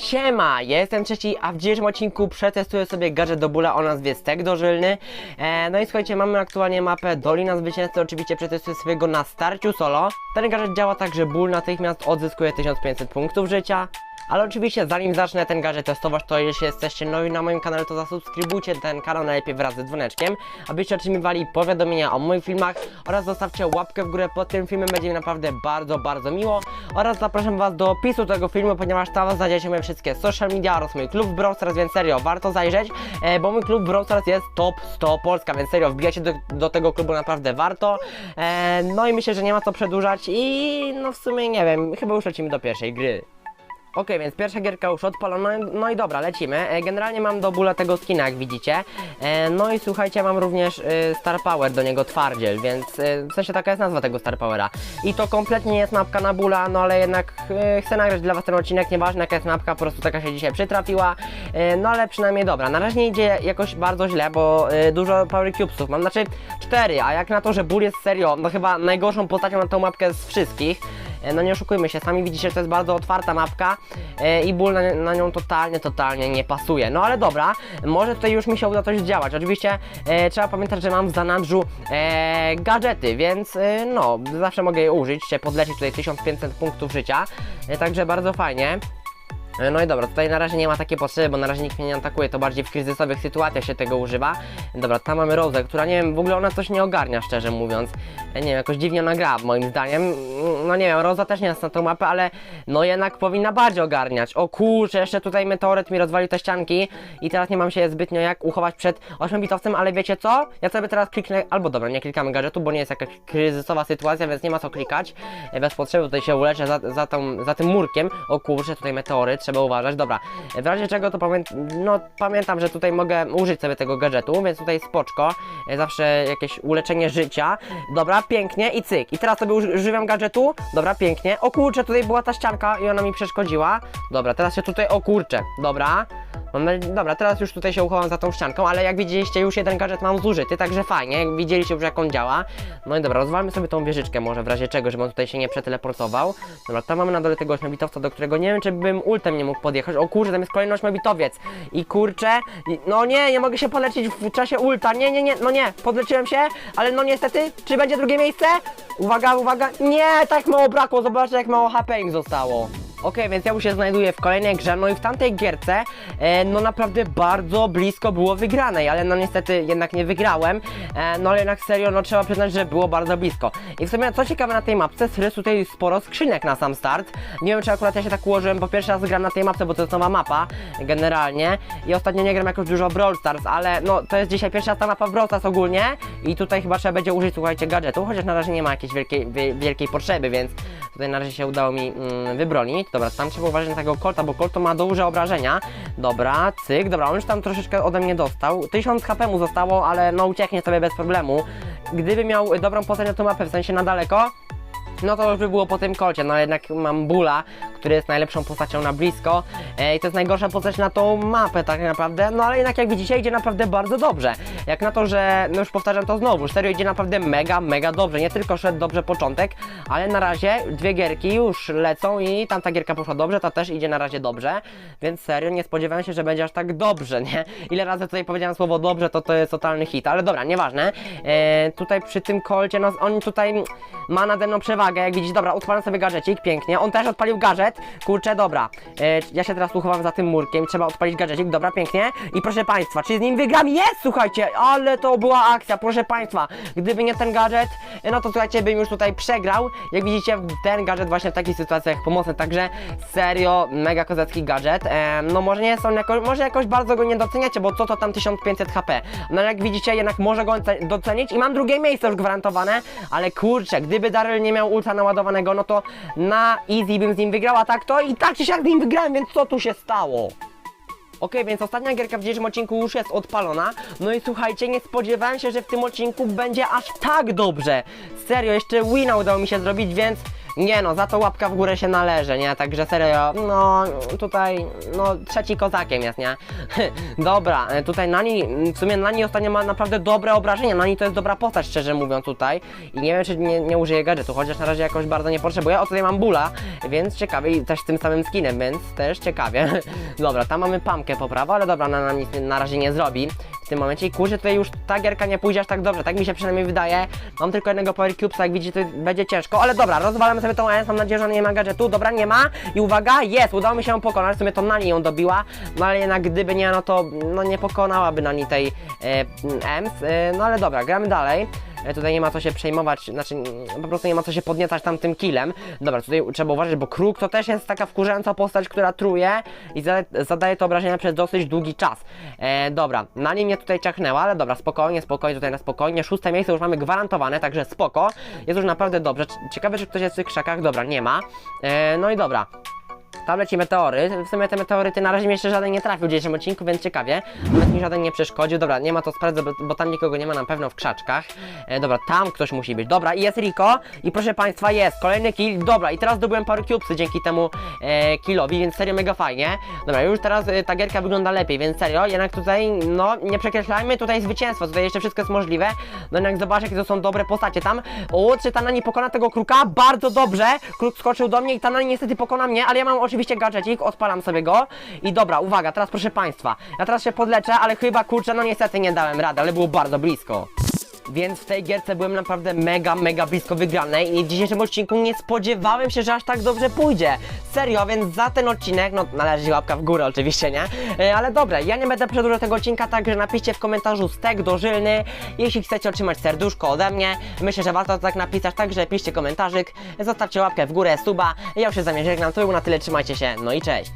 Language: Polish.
Siema, ja jestem trzeci, a w dzisiejszym odcinku przetestuję sobie gadżet do bóla o nazwie Stek dożylny. E, no i słuchajcie, mamy aktualnie mapę Dolina Zwycięzcy, oczywiście przetestuję sobie go na starciu solo. Ten gadżet działa tak, że ból natychmiast odzyskuje 1500 punktów życia. Ale oczywiście zanim zacznę ten gadżet testować, to jeśli jesteście nowi na moim kanale, to zasubskrybujcie ten kanał najlepiej wraz ze dzwoneczkiem, abyście otrzymywali powiadomienia o moich filmach oraz zostawcie łapkę w górę pod tym filmem, będzie mi naprawdę bardzo, bardzo miło oraz zapraszam was do opisu tego filmu, ponieważ tam znajdziecie moje wszystkie social media oraz mój klub w Brawl Stars, więc serio, warto zajrzeć, e, bo mój klub w Brawl Stars jest top 100 Polska, więc serio, wbijajcie do, do tego klubu naprawdę warto, e, no i myślę, że nie ma co przedłużać i no w sumie nie wiem, chyba już lecimy do pierwszej gry. Okej, więc pierwsza gierka już odpalona, no, no i dobra, lecimy. E, generalnie mam do bóla tego skina, jak widzicie. E, no i słuchajcie, mam również e, Star Power do niego twardziel, więc w sensie taka jest nazwa tego Star Powera. I to kompletnie nie jest mapka na bóla, no ale jednak chcę nagrać dla was ten odcinek, nieważne jaka jest mapka, po prostu taka się dzisiaj przytrafiła. No ale przynajmniej dobra, na razie idzie jakoś bardzo źle, bo dużo Power Cubesów mam, znaczy cztery, a jak na to, że ból jest serio, no chyba najgorszą postacią na tą mapkę z wszystkich. E, No nie oszukujmy się, sami widzicie, że to jest bardzo otwarta mapka e, i ból na, na nią totalnie, totalnie nie pasuje. No ale dobra, może tutaj już mi się uda coś zdziałać. Oczywiście e, trzeba pamiętać, że mam w zanadrzu gadżety, więc no, zawsze mogę je użyć, się podlecieć tutaj 1500 punktów życia, także bardzo fajnie. E, No i dobra, tutaj na razie nie ma takiej potrzeby, bo na razie nikt mnie nie atakuje, to bardziej w kryzysowych sytuacjach się tego używa. Dobra, tam mamy Rozę, która nie wiem, w ogóle ona coś nie ogarnia, szczerze mówiąc. E, Nie wiem, jakoś dziwnie ona gra, moim zdaniem. Mm, No nie wiem, Roza też nie jest na tą mapę, ale no jednak powinna bardziej ogarniać. O kurczę, jeszcze tutaj meteoryt mi rozwalił te ścianki i teraz nie mam się zbytnio jak uchować przed 8-bitowcem, ale wiecie co? Ja sobie teraz kliknę, albo dobra, nie klikamy gadżetu, bo nie jest jakaś kryzysowa sytuacja, więc nie ma co klikać. E, Bez potrzeby tutaj się uleczę za, za, tą, za tym murkiem. O kurczę, tutaj meteoryt, trzeba uważać. Dobra, w razie czego to pamię no, pamiętam, że tutaj mogę użyć sobie tego gadżetu, więc tutaj spoczko. E, Zawsze jakieś uleczenie życia. Dobra, pięknie i cyk. I teraz sobie uży- używam gadżetu. Dobra, pięknie. O kurczę, tutaj była ta ścianka i ona mi przeszkodziła. Dobra, teraz się tutaj, o kurczę. Dobra. Dobra, teraz już tutaj się uchowam za tą ścianką, ale jak widzieliście, już jeden gadżet mam zużyty, także fajnie, jak widzieliście już jak on działa. No i dobra, rozwalmy sobie tą wieżyczkę może w razie czego, żeby on tutaj się nie przeteleportował. Dobra, tam mamy na dole tego ośmiobitowca, do którego nie wiem, czy bym ultem nie mógł podjechać. O kurczę, tam jest kolejny ośmiobitowiec. I kurczę, i- no nie, nie mogę się polecić w czasie ulta. Nie, nie, nie, no nie, podleczyłem się, ale no niestety, czy będzie drugie miejsce? Uwaga, uwaga, nie, tak mało brakło, zobaczcie jak mało HP zostało. Okej, więc ja już się znajduję w kolejnej grze, no i w tamtej gierce, e, no naprawdę bardzo blisko było wygranej, ale no niestety jednak nie wygrałem, e, no ale jednak serio, no trzeba przyznać, że było bardzo blisko. I w sumie co ciekawe na tej mapce, jest tutaj sporo skrzynek na sam start. Nie wiem czy akurat ja się tak ułożyłem, bo pierwszy raz gram na tej mapce, bo to jest nowa mapa, generalnie. I ostatnio nie gram jakoś dużo Brawl Stars, ale no to jest dzisiaj pierwsza ta mapa Brawl Stars ogólnie i tutaj chyba trzeba będzie użyć, słuchajcie, gadżetu, chociaż na razie nie ma jakiejś wielkiej, wie, wielkiej potrzeby, więc tutaj na razie się udało mi mm, wybronić. Dobra, tam trzeba uważać na tego Colta, bo Colt to ma duże obrażenia. Dobra, cyk, dobra, on już tam troszeczkę ode mnie dostał. 1000 HP mu zostało, ale no ucieknie sobie bez problemu. Gdyby miał dobrą na tą mapę, w sensie na daleko, no to już by było po tym kolcie, no jednak mam Bula, który jest najlepszą postacią na blisko e, i to jest najgorsza postać na tą mapę tak naprawdę, no ale jednak jak widzicie idzie naprawdę bardzo dobrze. Jak na to, że, no już powtarzam to znowu, serio idzie naprawdę mega, mega dobrze, nie tylko szedł dobrze początek, ale na razie dwie gierki już lecą i tamta gierka poszła dobrze, ta też idzie na razie dobrze, więc serio nie spodziewałem się, że będzie aż tak dobrze, nie? Ile razy tutaj powiedziałem słowo dobrze, to to jest totalny hit, ale dobra, nieważne. E, tutaj przy tym kolcie, no on tutaj ma nade mną przewagę, jak widzicie, dobra, odpalam sobie gadżecik, pięknie, on też odpalił gadżet, kurczę, dobra, e, ja się teraz uchowam za tym murkiem, trzeba odpalić gadżecik, dobra, pięknie, i proszę Państwa, czy z nim wygram? Jest, słuchajcie, ale to była akcja, proszę Państwa, gdyby nie ten gadżet, e, no to słuchajcie, bym już tutaj przegrał, jak widzicie, ten gadżet właśnie w takich sytuacjach pomocny, także serio, mega kozacki gadżet, e, no może nie on jako, może jakoś bardzo go nie doceniacie, bo co to tam 1500 HP, no jak widzicie, jednak może go ce- docenić i mam drugie miejsce już gwarantowane, ale kurczę, gdyby Daryl nie miał naładowanego, no to na easy bym z nim wygrał, a tak to i tak czy siak z nim wygrałem, więc co tu się stało? Okej, więc ostatnia gierka w dzisiejszym odcinku już jest odpalona. No i słuchajcie, nie spodziewałem się, że w tym odcinku będzie aż tak dobrze. Serio, jeszcze wina udało mi się zrobić, więc Nie no, za to łapka w górę się należy, nie? Także serio, no tutaj, no trzeci kozakiem jest, nie? Dobra, e, tutaj Nani, w sumie Nani ostatnio ma naprawdę dobre obrażenia, Nani to jest dobra postać, szczerze mówiąc tutaj i nie wiem, czy nie, nie użyję gadżetu, chociaż na razie jakoś bardzo nie potrzebuję, o tutaj mam bula, więc ciekawie i też z tym samym skinem, więc też ciekawie. Dobra, tam mamy pamkę po prawo, ale dobra, na, na razie nie zrobi tym momencie i kurczę, tutaj już ta gierka nie pójdzie aż tak dobrze, tak mi się przynajmniej wydaje. Mam tylko jednego Power Cubesa, jak widzicie, to będzie ciężko, ale dobra, rozwalamy sobie tą ES, mam nadzieję, że ona nie ma gadżetu, dobra, nie ma i uwaga, jest, udało mi się ją pokonać, w sumie to Nani ją dobiła, no ale jednak gdyby nie, no to no nie pokonałaby Nani tej e, EMS, e, no ale dobra, gramy dalej. E, Tutaj nie ma co się przejmować, znaczy po prostu nie ma co się podniecać tam tym killem. Dobra, tutaj trzeba uważać, bo kruk to też jest taka wkurzająca postać, która truje i zadaje to obrażenia przez dosyć długi czas. E, dobra, na nim mnie tutaj ciachnęła, ale dobra, spokojnie, spokojnie, tutaj na spokojnie. Szóste miejsce już mamy gwarantowane, także spoko. Jest już naprawdę dobrze. Ciekawe, czy ktoś jest w tych krzakach. Dobra, nie ma. E, no i dobra. Tam leci meteoryt. W sumie te meteoryty na razie mi jeszcze żaden nie trafił w dzisiejszym odcinku, więc ciekawie. Nawet mi żaden nie przeszkodził. Dobra, nie ma to sprawdzę, bo, tam nikogo nie ma na pewno w krzaczkach. E, dobra, tam ktoś musi być. Dobra, i jest Rico. I proszę Państwa, jest kolejny kill. Dobra, i teraz zdobyłem parę cubesy dzięki temu e, killowi, więc serio mega fajnie. Dobra, już teraz e, ta gierka wygląda lepiej, więc serio, jednak tutaj, no, nie przekreślajmy, tutaj zwycięstwo, tutaj jeszcze wszystko jest możliwe. No jednak zobacz, jakie to są dobre postacie tam. O, czy Tanani pokona tego kruka? Bardzo dobrze. Kruk skoczył do mnie i Tanani niestety pokona mnie, ale ja mam oczywiście gadżecik, odpalam sobie go. I dobra, uwaga, teraz proszę Państwa, ja teraz się podleczę, ale chyba kurczę, no niestety nie dałem rady, ale było bardzo blisko. Więc w tej gierce byłem naprawdę mega, mega blisko wygranej i w dzisiejszym odcinku nie spodziewałem się, że aż tak dobrze pójdzie. Serio, więc za ten odcinek, no należy łapka w górę oczywiście, nie? E, Ale dobra, ja nie będę przedłużał tego odcinka, także napiszcie w komentarzu stek dożylny, jeśli chcecie otrzymać serduszko ode mnie. Myślę, że warto to tak napisać, także piszcie komentarzyk, zostawcie łapkę w górę, suba. Ja już się z wami żegnam, to na tyle, trzymajcie się, no i cześć.